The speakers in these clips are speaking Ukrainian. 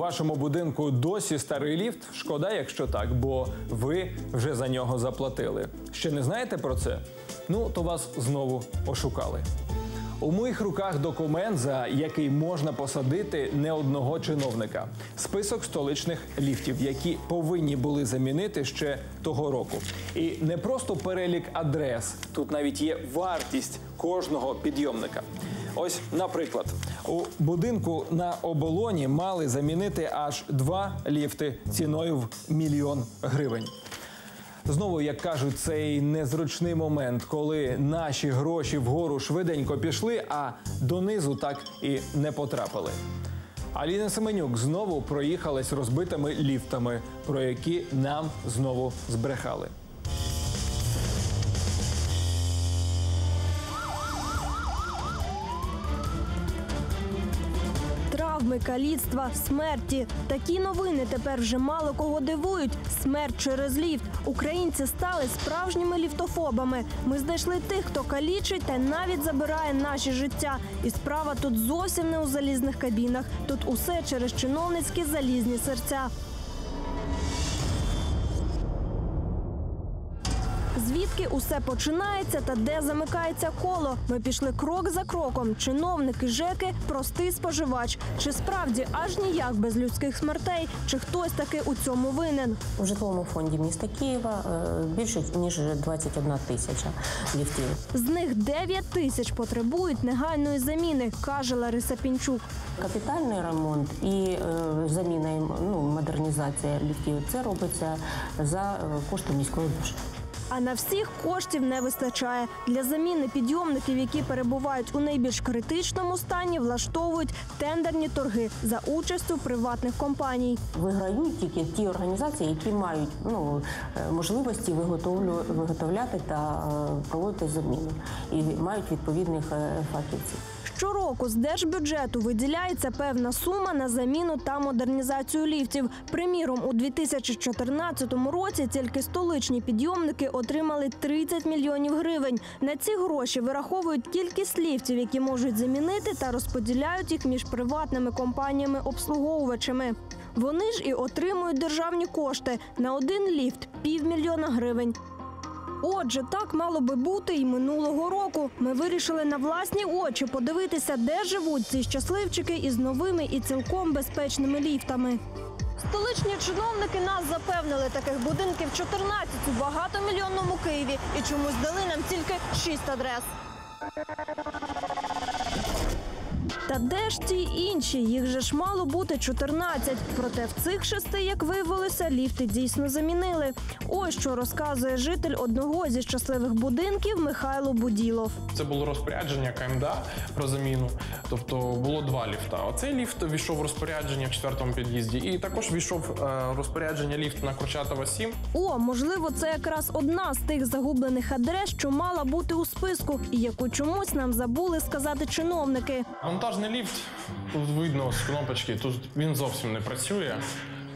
вашому будинку досі старий ліфт? Шкода, якщо так, бо ви вже за нього заплатили. Ще не знаєте про це? Ну, то вас знову ошукали. У моїх руках документ, за який можна посадити не одного чиновника. Список столичних ліфтів, які повинні були замінити ще того року. І не просто перелік адрес, тут навіть є вартість кожного підйомника. Ось, наприклад, у будинку на оболоні мали замінити аж два ліфти ціною в мільйон гривень. Знову, як кажуть, цей незручний момент, коли наші гроші вгору швиденько пішли, а донизу так і не потрапили. Аліна Семенюк знову проїхалась розбитими ліфтами, про які нам знову збрехали. Травми, каліцтва, смерті. Такі новини тепер вже мало кого дивують. Смерть через ліфт. Українці стали справжніми ліфтофобами. Ми знайшли тих, хто калічить та навіть забирає наші життя. І справа тут зовсім не у залізних кабінах. Тут усе через чиновницькі залізні серця. Звідки усе починається та де замикається коло? Ми пішли крок за кроком. Чиновники ЖЕКи простий споживач. Чи справді аж ніяк без людських смертей? Чи хтось таки у цьому винен? У житловому фонді міста Києва е, більше ніж 21 тисяча ліфтів. З них 9 тисяч потребують негайної заміни, каже Лариса Пінчук. Капітальний ремонт і е, заміна ну, модернізація ліфтів це робиться за е, кошти міського бюджету. А на всіх коштів не вистачає. Для заміни підйомників, які перебувають у найбільш критичному стані, влаштовують тендерні торги за участю приватних компаній. Виграють тільки ті організації, які мають ну, е, можливості виготовляти та е, проводити заміну і мають відповідних е, фахівців. Щороку з держбюджету виділяється певна сума на заміну та модернізацію ліфтів. Приміром, у 2014 році тільки столичні підйомники отримали 30 мільйонів гривень. На ці гроші вираховують кількість ліфтів, які можуть замінити та розподіляють їх між приватними компаніями-обслуговувачами. Вони ж і отримують державні кошти на один ліфт півмільйона гривень. Отже, так мало би бути і минулого року. Ми вирішили на власні очі подивитися, де живуть ці щасливчики із новими і цілком безпечними ліфтами. Столичні чиновники нас запевнили, таких будинків 14 у багатомільйонному Києві і чомусь дали нам тільки 6 адрес. Та де ж ті інші? Їх же ж мало бути 14. Проте в цих шести, як виявилося, ліфти дійсно замінили. Ось що розказує житель одного зі щасливих будинків Михайло Буділов. Це було розпорядження КМДА про заміну. Тобто було два ліфта. Оцей ліфт війшов в розпорядження в четвертому під'їзді, і також війшов е, розпорядження ліфт на Курчатова 7. О, можливо, це якраз одна з тих загублених адрес, що мала бути у списку, і яку чомусь нам забули сказати чиновники. Монтажний ліфт тут видно з кнопочки. Тут він зовсім не працює.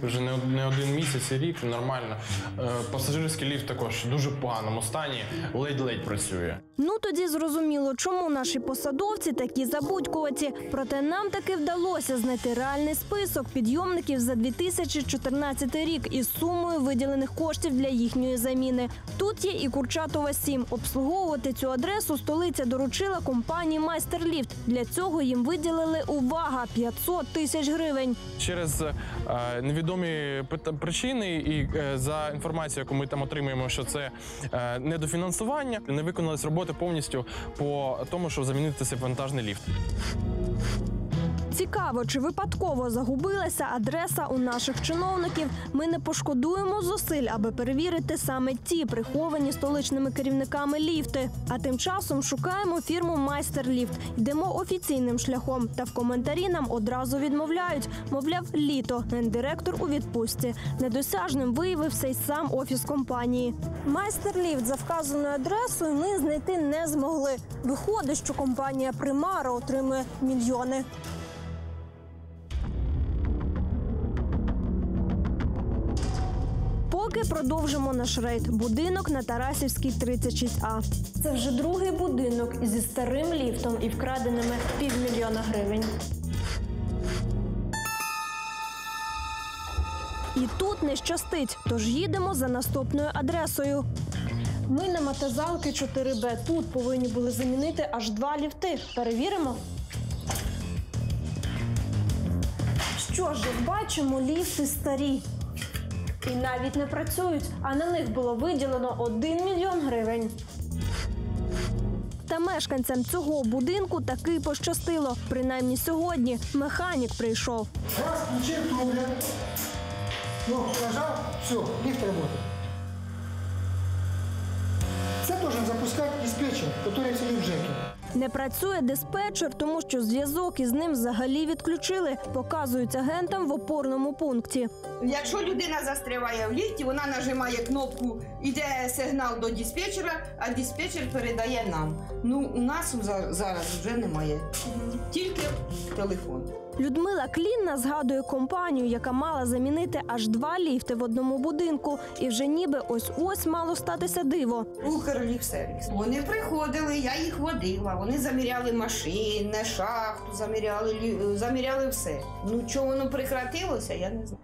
Вже не, не один місяць і рік нормально. Е, пасажирський ліфт також дуже поганому стані, ледь-ледь працює. Ну тоді зрозуміло, чому наші посадовці такі забудькуваті. Проте нам таки вдалося знайти реальний список підйомників за 2014 рік із сумою виділених коштів для їхньої заміни. Тут є і Курчатова 7. Обслуговувати цю адресу столиця доручила компанії Майстерліфт. Для цього їм виділили увага 500 тисяч гривень. Через е, невідомі пит- причини і е, за інформацією, яку ми там отримуємо, що це е, недофінансування, не виконались роботи повністю по тому, щоб замінити цей вантажний ліфт. Цікаво, чи випадково загубилася адреса у наших чиновників. Ми не пошкодуємо зусиль, аби перевірити саме ті приховані столичними керівниками ліфти. А тим часом шукаємо фірму Майстерліфт. Йдемо офіційним шляхом. Та в коментарі нам одразу відмовляють. Мовляв, літо гендиректор у відпустці. Недосяжним виявився й сам офіс компанії. Майстерліфт за вказаною адресою ми знайти не змогли. Виходить, що компанія Примара отримує мільйони. Продовжимо наш рейд. Будинок на Тарасівській 36А. Це вже другий будинок зі старим ліфтом і вкраденими півмільйона гривень. І тут не щастить, тож їдемо за наступною адресою. Ми на Матазалки 4Б. Тут повинні були замінити аж два ліфти. Перевіримо. Що ж, бачимо, ліфти старі. І навіть не працюють, а на них було виділено 1 мільйон гривень. Та мешканцям цього будинку таки пощастило. Принаймні сьогодні механік прийшов. Раз, включил трубля. Ну, нажал, все, лифт работает. Це должен запускать диспетчер, который сидит в ЖЭКе. Не працює диспетчер, тому що зв'язок із ним взагалі відключили. Показують агентам в опорному пункті. Якщо людина застряває в ліфті, вона нажимає кнопку, йде сигнал до диспетчера, а диспетчер передає нам. Ну, у нас за- зараз вже немає. Тільки телефон. Людмила Клінна згадує компанію, яка мала замінити аж два ліфти в одному будинку, і вже ніби ось ось мало статися диво. Укрліфсервіс. Вони приходили, я їх водила. Вони заміряли машини, шахту, заміряли, заміряли все. Ну, чого воно прекратилося, я не знаю.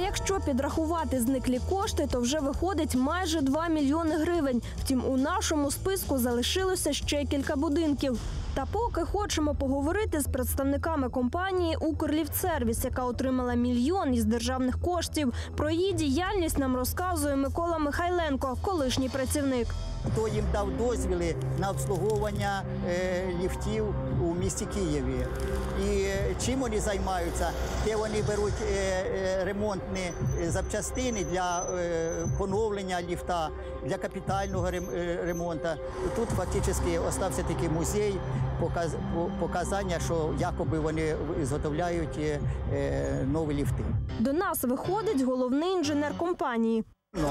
Якщо підрахувати зниклі кошти, то вже виходить майже 2 мільйони гривень. Втім, у нашому списку залишилося ще кілька будинків. Та поки хочемо поговорити з представниками компанії «Укрліфтсервіс», яка отримала мільйон із державних коштів. Про її діяльність нам розказує Микола Михайленко, колишній працівник. хто їм дав дозвіли на обслуговування е, ліфтів у місті Києві. І е, чим вони займаються? Де вони беруть е, ремонтні запчастини для поновлення ліфта, для капітального рем- ремонту. Тут фактично остався такий музей, показ, показання, що якоби вони зготовляють е, е, нові ліфти. До нас виходить головний інженер компанії. Ну,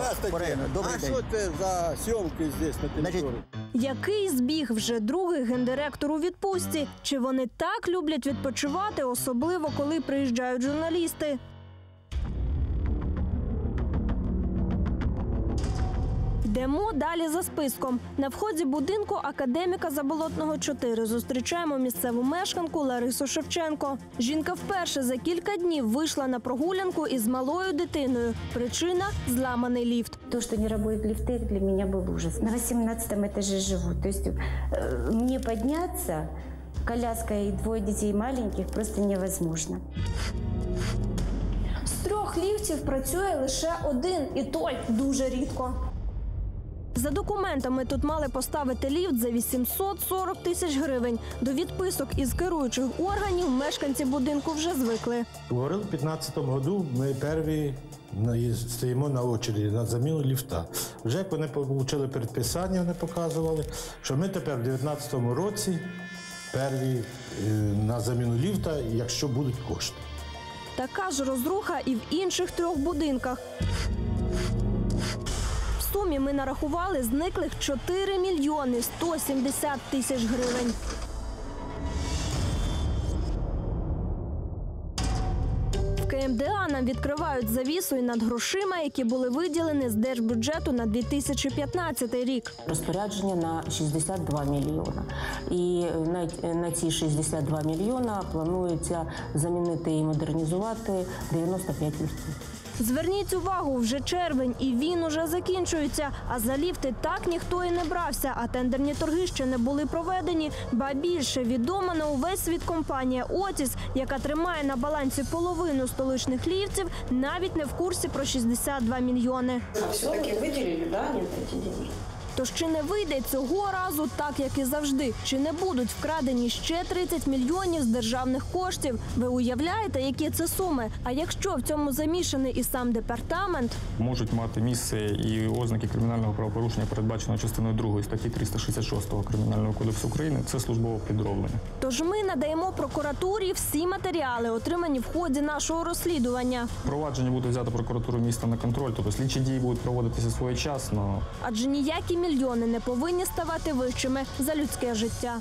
добрий а день. что это за съемки здесь на территории? Який збіг вже другий гендиректор у відпустці? Чи вони так люблять відпочивати, особливо коли приїжджають журналісти? Йдемо далі за списком. На вході будинку академіка Заболотного 4 зустрічаємо місцеву мешканку Ларису Шевченко. Жінка вперше за кілька днів вийшла на прогулянку із малою дитиною. Причина зламаний ліфт. То, что не работают лифты, для меня был ужас. На 18 этаже живу. То есть э, мне подняться, коляска и двое детей маленьких просто невозможно. З трьох ліфтів працює лише один, і той дуже рідко. За документами тут мали поставити ліфт за 840 тисяч гривень. До відписок із керуючих органів мешканці будинку вже звикли. Говорили, в 2015 году ми перві стоїмо на очереді на заміну ліфта. Вже як вони отримали передписання, вони показували, що ми тепер в 2019 році перві е, на заміну ліфта, якщо будуть кошти. Така ж розруха і в інших трьох будинках. Сумі ми нарахували зниклих 4 мільйони 170 тисяч гривень. В КМДА нам відкривають завісу і над грошима, які були виділені з держбюджету на 2015 рік. Розпорядження на 62 мільйона. І на, на ці 62 мільйона планується замінити і модернізувати 95 ліфтів. Зверніть увагу, вже червень, і він уже закінчується. А за ліфти так ніхто і не брався. А тендерні торги ще не були проведені. Ба більше відома на увесь світ компанія Отіс, яка тримає на балансі половину столичних ліфтів, навіть не в курсі про 62 мільйони. Все-таки виділили, да, эти деньги? Тож чи не вийде цього разу так, як і завжди? Чи не будуть вкрадені ще 30 мільйонів з державних коштів? Ви уявляєте, які це суми? А якщо в цьому замішаний і сам департамент, можуть мати місце і ознаки кримінального правопорушення, передбаченого частиною 2 статті 366 Кримінального кодексу України, це службове підроблення. Тож ми надаємо прокуратурі всі матеріали, отримані в ході нашого розслідування. Провадження буде взято прокуратурою міста на контроль, тобто слідчі дії будуть проводитися своєчасно. Адже ніякі мільйони не повинні ставати вищими за людське життя.